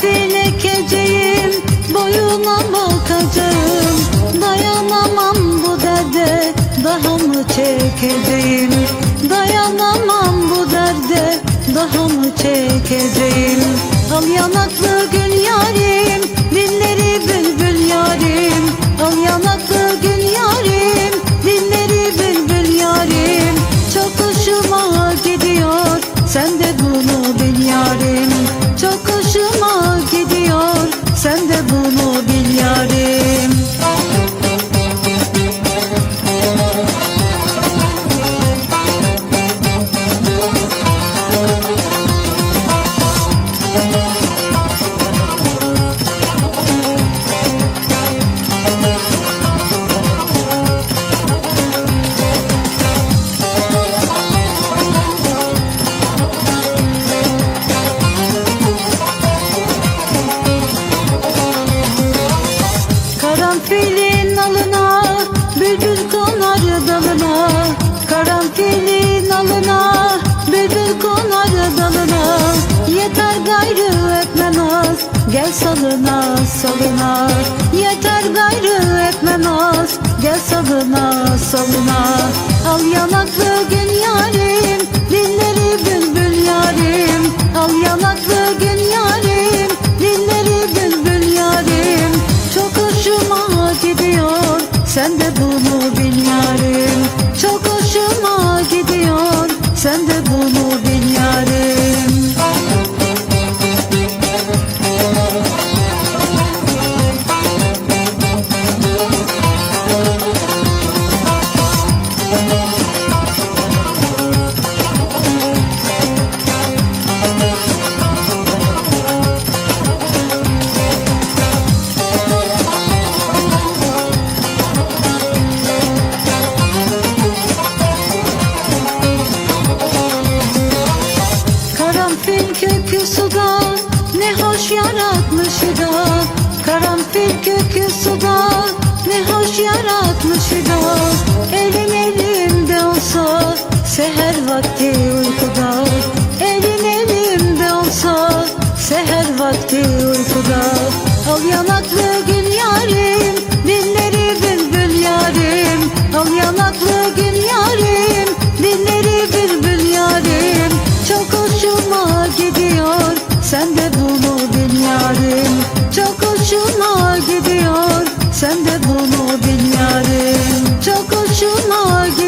Karanfil ekeceğim Boyuna bakacağım. Dayanamam bu derde Daha mı çekeceğim? Dayanamam bu derde Daha mı çekeceğim? Al yanaklı gül alına Bülbül konar dalına Karanfilin alına Bülbül konar dalına. Yeter gayrı etme naz Gel salına salına. Yeter gayrı etme naz Gel salına salına. Al yanaklı suda ne hoş yaratmış da. Karanfil kökü suda vakti uykuda Evin elimde olsa seher vakti uykuda. Al yanaklı gül yarim dinleri bülbül yarim. Al yanaklı gül yarim dinleri bülbül yarim. Çok hoşuma gidiyor sen de bunu bil yarim. Çok hoşuma gidiyor sen de bunu bil yarim. Çok hoşuma gidiyor